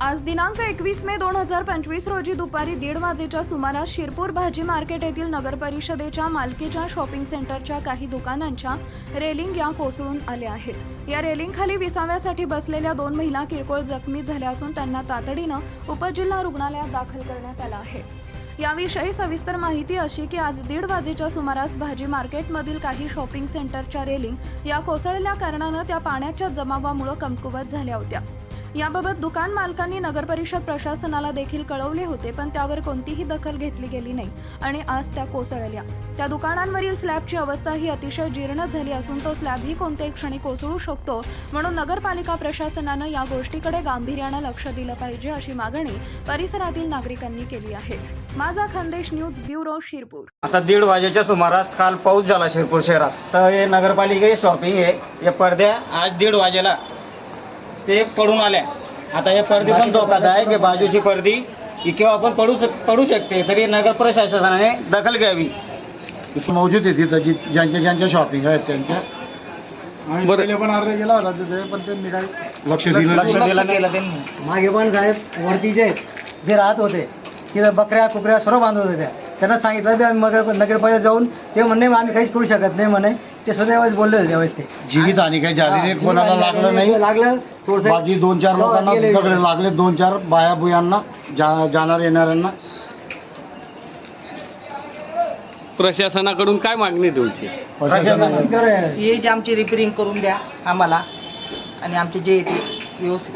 आज दिनांक एकवीस मे दोन हजार पंचवीस रोजी दुपारी दीड वाजेच्या सुमारास शिरपूर भाजी मार्केट येथील नगर परिषदेच्या मालकीच्या शॉपिंग सेंटरच्या काही दुकानांच्या रेलिंग या कोसळून आल्या आहेत. या रेलिंगखाली विसाव्यासाठी बसलेल्या दोन महिला किरकोळ जखमी झाल्या असून त्यांना तातडीनं उपजिल्हा रुग्णालयात दाखल करण्यात आलं आहे. याविषयी सविस्तर माहिती अशी की आज दीड वाजेच्या सुमारास भाजी मार्केटमधील काही शॉपिंग सेंटरच्या रेलिंग या कोसळल्या कारणानं त्या पाण्याच्या जमावामुळे कमकुवत झाल्या होत्या. याबाबत दुकान मालकांनी नगर परिषद प्रशासनाला देखील कळवले होते पण त्यावर कोणतीही दखल घेतली गेली नाही आणि आज त्या कोसळल्या. त्या दुकानांवरील स्लॅबची अवस्था ही अतिशय जीर्ण झाली असून तो स्लॅबही कोणत्याही क्षणी कोसळू शकतो म्हणून नगरपालिका प्रशासनानं या गोष्टीकडे गांभीर्यानं लक्ष दिलं पाहिजे अशी मागणी परिसरातील नागरिकांनी केली आहे. माझा खानदेश न्यूज ब्युरो शिरपूर. आता दीड वाजेच्या सुमारास काल पाऊस झाला शिरपूर शहरात. तर हे नगरपालिका शॉपिंग आहे. या पडद्या आज दीड वाजेला ते पडून आल्या. आता हे पडदे पण धोकात आहे की बाजूची पडदी ही केव्हा पण पडू शक- पडू शकते तरी नगर प्रशासनाने दखल घ्यावी. मौजूद आहे तिथं जी ज्यांच्या ज्यांच्या शॉपिंग आहेत त्यांच्या. आणि. पहिले पण अर्ज केला होता तिथे पण त्यांनी काही लक्ष दिलं लक्ष नाही. दिलं नाही. त्यांनी. मागे पण साहेब वरती जे जे राहत होते तिथं बकऱ्या कुकऱ्या सर्व बांधत होत्या. त्यांना सांगितलं बी आम्ही मगर नगरपालिका जाऊन ते म्हणणे आम्ही काहीच करू शकत नाही म्हणे. ते स्वतः वेळेस बोलले होते त्यावेळेस ते. जीवित आणि काही झाले नाही कोणाला लागलं नाही लागलं. थोडंसं- बाकी दोन चार लोकांना गेले. दगड लागले दोन चार बाया बुयांना जा- जाणार येणाऱ्यांना. प्रशासनाकडून काय मागणी तुमची? प्रशासनाने आहे. हे जे आमची रिपेरिंग करून द्या आम्हाला आणि आमचे जे ते व्यवस्थित.